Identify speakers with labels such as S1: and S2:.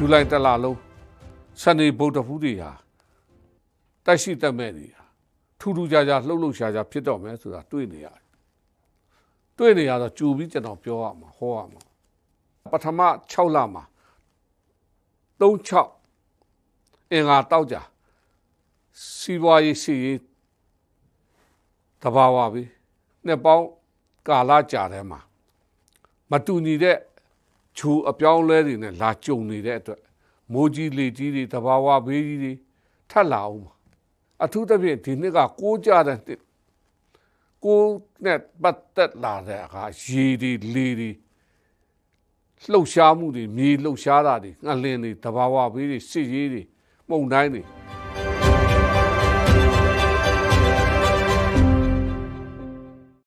S1: ဇူလိုင်တလလုံးစနေဗုဒ္ဓဖူးတွေဟာတက်ရှိတက်မဲ့တွေဟာထူးထူးခြားခြားလှုပ်လှုပ်ရှားရှားဖြစ်တော့မယ်ဆိုတာတွေ့နေရတယ်တွေ့နေရတော့ကြူပြီးကျွန်တော်ပြောရမှာဟောရမှာပထမ6လမှာ36အင်္ဂါတောက်ကြစီးပွားရေးစီရေးတဘာဝပဲနှစ်ပေါင်းကာလကြာထဲမှာမတူညီတဲ့ ခြူအပြောင်းလဲတွေနဲ့လာကြုံနေတဲ့အတွက်မိုးကြီးလေကြီးတွေတဘာဝဘေးကြီးတွေထပ်လာအောင်ပါအထူးသဖြင့်ဒီနှစ်ကကိုးကြတဲ့နှစ်ကိုးနဲ့ပတ်သက်လာတဲ့အခါရေတွေလေတွေလှုပ်ရှားမှုတွေမြေလှုပ်ရှားတာတွေငှက်လင်းတွေတဘာဝဘေးတွေစစ်ရေးတွေမှုန်တိုင်းတွေ